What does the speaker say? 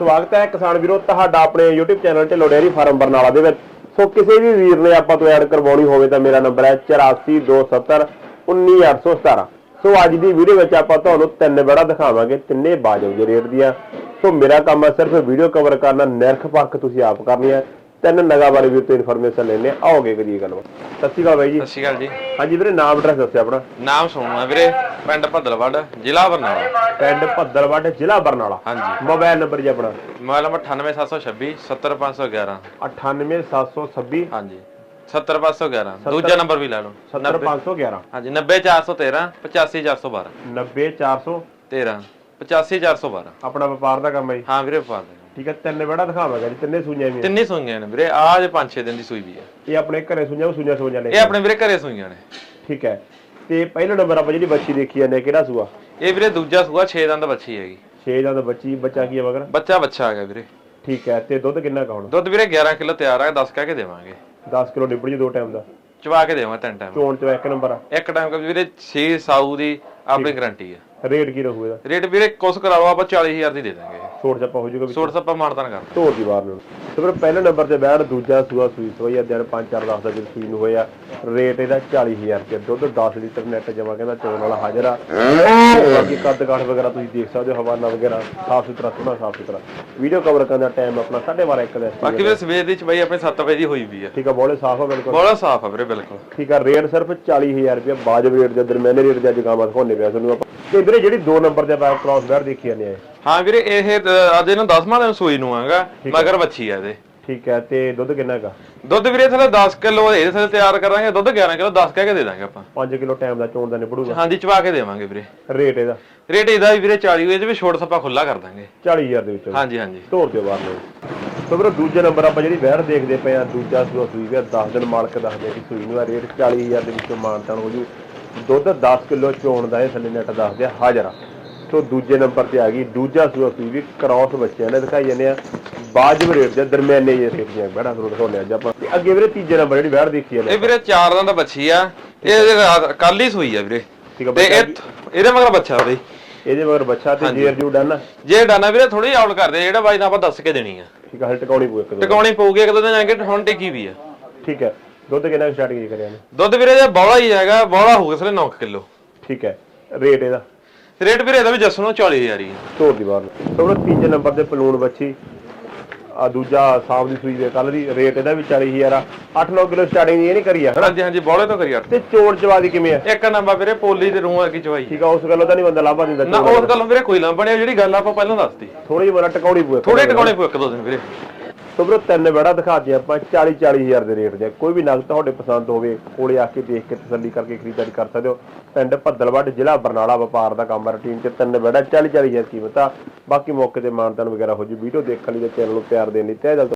ਸਵਾਗਤ ਹੈ ਕਿਸਾਨ ਵੀਰੋ ਤੁਹਾਡਾ ਆਪਣੇ YouTube channel Dhillon dairy farm Barnala ਦੇ ਵਿੱਚ। ਸੋ ਕਿਸੇ ਵੀ ਵੀਰ ਨੇ ਆਪਾਂ ਤੋਂ ਐਡ ਕਰਵਾਉਣੀ ਹੋਵੇ ਤਾਂ ਮੇਰਾ ਨੰਬਰ ਹੈ 8427 19817 ਸੋ ਅੱਜ ਦੀ ਵੀਡੀਓ ਵਿੱਚ ਆਪਾਂ ਤੁਹਾਨੂੰ ਤਿੰਨ ਬੜਾ ਦਿਖਾਵਾਂਗੇ ਤਿੰਨੇ ਬਾਜਬ ਦੇ ਰੇਟ ਦੀਆਂ। ਸੋ ਮੇਰਾ ਕੰਮ ਹੈ ਸਿਰਫ ਵੀਡੀਓ ਕਵਰ ਕਰਨਾ ਨਿਰਖ ਪਰਖ ਤੁਸੀਂ ਆਪ ਕਰਨੀ ਹੈ। ਤਿੰਨ ਨਗਾ ਬਾਰੇ ਵੀ ਤੋਂ ਇਨਫੋਰਮੇਸ਼ਨ ਲੈਣੇ ਆਓਗੇ ਕਰੀਏ ਗੱਲਬਾਤ। ਸਤਿ ਸ਼੍ਰੀ ਅਕਾਲ ਬਾਈ ਜੀ। ਸਤਿ ਸ਼੍ਰੀ ਅਕਾਲ ਜੀ। ਹਾਂਜੀ ਵੀਰੇ ਨਾਮ ਐਡਰੈਸ ਦੱਸਿਓ ਆਪਣਾ। ਨਾਮ ਸੋਮਾ ਵੀਰੇ। ਪਿੰਡ ਭੱਦਲਵੜ ਜ਼ਿਲ੍ਹਾ ਬਰਨਾਲਾ। ਪਿੰਡ ਭੱਦਲਵੱਡ ਜ਼ਿਲ੍ਹਾ ਬਰਨਾਲਾ। ਹਾਂਜੀ। ਮੋਬਾਈਲ ਨੰਬਰ ਜੀ ਆਪਣਾ। ਮੋਬਾਈਲ ਨੰਬਰ 98726 70511 98726 ਹਾਂਜੀ। 70511 ਦੂਜਾ ਨੰਬਰ ਵੀ ਲੈ ਲਓ। 70511 ਹਾਂਜੀ 90413 85412 90400 13 85412 ਆਪਣਾ ਵਪਾਰ ਦਾ ਕੰਮ ਹੈ ਜੀ। ਹਾਂ ਵੀਰੇ ਵਪਾਰ ਦਾ ਠੀਕ ਹੈ ਤਿੰਨ ਬੜਾ ਦਿਖਾਵਾਂਗਾ ਜੀ ਤਿੰਨੇ ਸੂਈਆਂ ਵੀ ਤਿੰਨੇ ਸੂਈਆਂ ਨੇ ਵੀਰੇ ਆ ਜੇ 5-6 ਦਿਨ ਦੀ ਸੂਈ ਵੀ ਆ ਇਹ ਆਪਣੇ ਘਰੇ ਸੂਈਆਂ ਉਹ ਸੂਈਆਂ ਸੂਈਆਂ ਲੈ ਇਹ ਆਪਣੇ ਵੀਰੇ ਘਰੇ ਸੂਈਆਂ ਨੇ। ਠੀਕ ਹੈ। ਤੇ ਪਹਿਲਾ ਨੰਬਰ ਆਪਾਂ ਜਿਹੜੀ ਬੱਚੀ ਦੇਖੀ ਜਾਂਦੇ ਆ, ਕਿਹੜਾ ਸੂਆ? ਇਹ ਵੀਰੇ ਦੂਜਾ ਸੂਆ 6 ਦੰਦ ਬੱਚੀ ਹੈਗੀ। 6 ਦਾ ਤਾਂ ਬੱਚੀ ਬੱਚਾ ਕੀ ਹੈ ਮਗਰ? ਬੱਚਾ ਬੱਚਾ ਆ ਗਿਆ ਵੀਰੇ। ਠੀਕ ਹੈ ਤੇ ਦੁੱਧ ਕਿੰਨਾ ਕੁ ਹੁਣ ਦੁੱਧ ਵੀਰੇ 11 ਕਿਲੋ ਤਿਆਰ ਆ 10 ਕਹਿ ਕੇ ਦੇਵਾਂਗੇ। 10 ਕਿਲੋ ਨਿਬੜ ਜੀ ਦੋ ਟਾਈਮ ਦਾ। ਚਵਾ ਕੇ ਦੇਵਾਂਗੇ ਤਿੰਨ ਟਾਈਮ ਚੋਣ ਚ ਇੱਕ ਨੰਬਰ ਆ। ਇੱਕ ਟਾਈਮ ਕਾ ਵੀਰੇ 6 ਸਾਊ ਦੀ ਆਪਣੀ ਗਾਰੰਟੀ ਆ। ਰੇਟ ਕੀ ਰਹੂ ਇਹਦਾ? ਰੇਟ ਵੀਰੇ ਕੁਛ ਕਰਾਓ ਆਪਾਂ 40000 ਦੀ ਦੇ ਦਾਂਗੇ। ਛੋਟ ਚੱਪਾ ਹੋ ਜਾਊਗਾ ਵੀ ਛੋਟ ਸੱਪਾ ਮਾਨਤਾਨ ਕਰ। ਢੋਰ ਦੀ ਬਾਹਰ ਨੂੰ। ਤੇ ਫਿਰ ਪਹਿਲੇ ਨੰਬਰ ਤੇ ਬੈਠ ਦੂਜਾ ਸੂਆ ਸੂਈ ਸੋਈ ਆ ਦਿਨ 5 4 10 ਦਾ ਸੂਈ ਨੂੰ ਹੋਇਆ ਰੇਟ ਇਹਦਾ 40000 ਰੁਪਏ ਦੁੱਧ 10 ਲੀਟਰ ਨੈਟ ਜਮਾ ਕਹਿੰਦਾ ਚੋਣ ਵਾਲਾ ਹਾਜ਼ਰ ਆ। ਬਾਕੀ ਕੱਦ ਕਾਠ ਵਗੈਰਾ ਤੁਸੀਂ ਦੇਖ ਸਕਦੇ ਹੋ ਹਵਾਨਾ ਵਗੈਰਾ ਸਾਫ਼ ਸੁਥਰਾ ਸੋਹਣਾ ਸਾਫ਼ ਸੁਥਰਾ। ਵੀਡੀਓ ਕਵਰ ਕਰਨ ਦਾ ਟਾਈਮ ਆਪਣਾ 12:30 ਇੱਕ ਦਾ estimate ਬਾਕੀ ਵੀਰੇ ਸਵੇਰ ਦੀ ਚਬਾਈ ਆਪਣੇ 7 ਵਜੇ ਦੀ ਹੋਈ ਵੀ ਆ। ਠੀਕ ਆ ਬੋਲੇ ਸਾਫ਼ ਆ ਬਿਲਕੁਲ। ਬੋਲਾ ਸਾਫ਼ ਆ ਵੀਰੇ ਬਿਲਕੁਲ। ਠੀਕ ਆ ਰੇਟ ਸਿਰਫ 40000 ਰੁਪਏ ਬਾਜਬ ਰੇਟ ਦੇ ਦਰਮਿਆਨੇ ਰੇਟ ਦੇ ਅੱਜ ਗਾਵਾਂ ਦਿਖਾਉਣੇ ਪਿਆ ਤੁਹਾਨੂੰ ਆਪਾਂ। ਤੇ ਵੀਰੇ ਜਿਹੜੀ 2 ਨੰਬਰ ਤੇ ਆਪਾਂ ਕ੍ਰਾਸ ਬੈਰ ਦੇਖੀ ਜਾਂਦੇ ਆ। ਹਾਂ ਵੀਰੇ ਇਹ ਅੱਜ ਇਹਨੂੰ 10ਵਾਂ ਦਿਨ ਸੂਈ ਨੂੰ ਆਗਾ ਮਗਰ ਬੱਚੀ ਆ ਇਹਦੇ। ਠੀਕ ਹੈ ਤੇ ਦੁੱਧ ਕਿੰਨਾ ਹੈਗਾ ਦੁੱਧ ਵੀਰੇ ਥਲੇ 10 ਕਿਲੋ ਇਹਦੇ ਥਲੇ ਤਿਆਰ ਕਰਾਂਗੇ ਦੁੱਧ 11 ਕਿਲੋ 10 ਕਹਿ ਕੇ ਦੇ ਦਾਂਗੇ ਆਪਾਂ। 5 ਕਿਲੋ ਟਾਈਮ ਦਾ ਚੋਣ ਦਾ ਨਿਬੜੂਗਾ। ਹਾਂਜੀ ਚਵਾ ਕੇ ਦੇਵਾਂਗੇ ਵੀਰੇ। ਰੇਟ ਇਹਦਾ? ਰੇਟ ਇਹਦਾ ਵੀ ਵੀਰੇ 40 ਹੋਏ ਤੇ ਵੀ ਛੋਟ ਸੱਪਾ ਖੁੱਲਾ ਕਰ ਦਾਂਗੇ। 40000 ਦੇ ਵਿੱਚ। ਹਾਂਜੀ ਹਾਂਜੀ। ਢੋਰ ਦੇ ਬਾਹਰ ਨੂੰ। ਸੋ ਵੀਰੋ ਦੂਜੇ ਨੰਬਰ ਆਪਾਂ ਜਿਹੜੀ ਵਹਿਰ ਦੇਖਦੇ ਪਏ ਆ ਦੂਜਾ ਸੂਆ ਸੂਈ ਵੀ 10 ਦਿਨ ਮਾਲਕ ਦੱਸਦੇ ਕਿ ਸੂਈ ਨੂੰ ਆ ਰੇਟ 40000 ਦੇ ਵਿੱਚੋਂ ਮਾਨਤਾਨ ਹੋ ਜੂ। ਦੁੱਧ 10 ਕਿਲੋ ਚੋਣ ਦਾ ਇਹ ਥੱਲੇ ਨੈਟ ਦੱਸਦੇ ਆ ਹਾਜ਼ਰ। ਸੋ ਦੂਜੇ ਨੰਬਰ ਤੇ ਆ ਗਈ ਦੂਜਾ ਸੂਆ ਸੂਈ ਵੀ ਕ੍ਰਾਸ ਬੱਚਿਆਂ ਨੇ ਦਿਖਾਈ ਜਾਂਦੇ ਆ। ਬਾਜਬ ਰੇਟ ਦੇ ਦਰਮਿਆਨੇ ਜਿਹੇ ਰੇਟ ਦੀਆਂ ਬੜਾ ਤੁਹਾਨੂੰ ਦਿਖਾਉਂਦੇ ਅੱਜ ਆਪਾਂ। ਤੇ ਅੱਗੇ ਵੀਰੇ ਤੀਜੇ ਨੰਬਰ ਜਿਹੜੀ ਵਹਿਰ ਦੇਖੀ ਜਾਂਦੇ ਇਹ ਵੀਰੇ 4 ਦਿਨ ਦਾ ਬੱਚੀ ਆ। ਇਹ ਕੱਲ ਹੀ ਸੂਈ ਆ ਵੀਰੇ। ਆ ਤੇ ਇਹਦੇ ਮਗਰ ਬੱਚਾ ਵੀਰੇ ਇਹਦੇ ਮਗਰ ਬੱਚਾ ਤੇ ਜੇਰ ਜੂ ਡਨ। ਜੇ ਡਾਨਾ ਵੀਰੇ ਥੋੜੀ ਆਉਲ ਕਰਦੇ ਜਿਹੜਾ ਬਾਈ ਨਾਲ ਆਪਾਂ ਦੱਸ ਕੇ ਦੇਣੀ ਆ। ਠੀਕ ਆ ਹਲ ਟਿਕਾਉਣੀ ਪਊ ਇੱਕ ਦੋ ਟਿਕਾਉਣੀ ਪਊਗੀ ਇੱਕ ਦੋ ਦਿਨ ਜਾਂਗੇ ਹੁਣ ਟਿਕੀ ਵੀ ਆ। ਠੀਕ ਹੈ ਦੁੱਧ ਕਿੰਨਾ ਸਟਾਰਟਿੰਗ ਕਰਿਆ ਨੇ ਦੁੱਧ ਵੀਰੇ ਜੇ ਬੌਲਾ ਹੀ ਹੈਗਾ ਬੌਲਾ ਹੋਊਗਾ ਸਿਰੇ 9 ਕਿਲੋ। ਠੀਕ ਹੈ ਰੇਟ ਇਹਦਾ। ਰੇਟ ਵੀਰੇ ਇਹਦਾ ਵੀ ਜੱਸੂ ਨੂੰ 40000 ਹੀ ਆ। ਤੋਰ ਦੀ ਬਾਹਰ। ਵੀਰੋ ਤੀਜੇ ਨੰਬਰ ਤੇ ਪਲੂਣ ਬੱਚੀ। ਆ ਦੂਜਾ ਸਾਫ਼ ਦੀ ਸੂਈ ਦੇ ਕੱਲ ਦੀ। ਰੇਟ ਇਹਦਾ ਵੀ 40000 ਆ। 8-9 ਕਿਲੋ ਸਟਾਰਟਿੰਗ ਇਹ ਨਹੀਂ ਕਰੀ ਆ। ਹਨਾ ਹਾਂਜੀ ਹਾਂਜੀ ਬੌਲੇ ਤੋਂ ਕਰੀ ਅੱਠ ਤੇ ਚੋਣ ਚਵਾਦੀ ਕਿਵੇਂ ਆ? ਇੱਕ ਨੰਬਰ ਵੀਰੇ ਪੋਲੀ ਤੇ ਰੂਹ ਵਰਗੀ ਚਵਾਈ। ਠੀਕ ਆ ਉਸ ਗੱਲੋਂ ਤਾਂ ਨਹੀਂ ਬੰਦਾ ਲਾਭਾ ਦਿੰਦਾ ਨਾ ਉਸ ਗੱਲੋਂ ਵੀਰੇ ਕੋਈ ਲੰਬਾ ਨਹੀਂ ਜਿਹੜੀ ਗੱਲ ਆਪਾਂ ਪਹਿਲਾਂ ਦੱਸਤੀ। ਥੋੜੀ ਜਿਹੀ ਬੜਾ ਟਿਕਾਉਣੀ ਪਊ ਥੋੜੇ ਟਿਕਾਉਣੇ ਪਊ ਇੱਕ ਦੋ ਦਿਨ ਵੀਰੇ। ਸੋ ਵੀਰੋ ਤਿੰਨ ਦਿਖਾ ਦਿਖਾਤੇ ਆਪਾਂ 40 40000 ਦੇ ਰੇਟ ਦੇ। ਕੋਈ ਵੀ ਨਗ ਤੁਹਾਡੇ ਪਸੰਦ ਹੋਵੇ, ਕੋਲੇ ਆ ਕੇ ਦੇਖ ਕੇ ਤਸੱਲੀ ਕਰਕੇ ਖਰੀਦਦਾਰੀ ਕਰ ਸਕਦੇ ਹੋ। ਪਿੰਡ ਭੱਦਲਵੱਡ ਜ਼ਿਲ੍ਹਾ ਬਰਨਾਲਾ ਵਪਾਰ ਦਾ ਕੰਮ ਰੂਟੀਨ ਚ ਤਿੰਨ ਬੜਾ 40 40000 ਕੀਮਤ। ਆ ਬਾਕੀ ਮੌਕੇ ਤੇ ਮਾਨਦਾਨ ਵਗੈਰਾ ਹੋ ਜੂ, ਵੀਡੀਓ ਦੇਖਣ ਲਈ ਤੇ ਚੈਨਲ ਨੂੰ ਪਿਆਰ ਦੇਣ ਲਈ। ਤਹਿ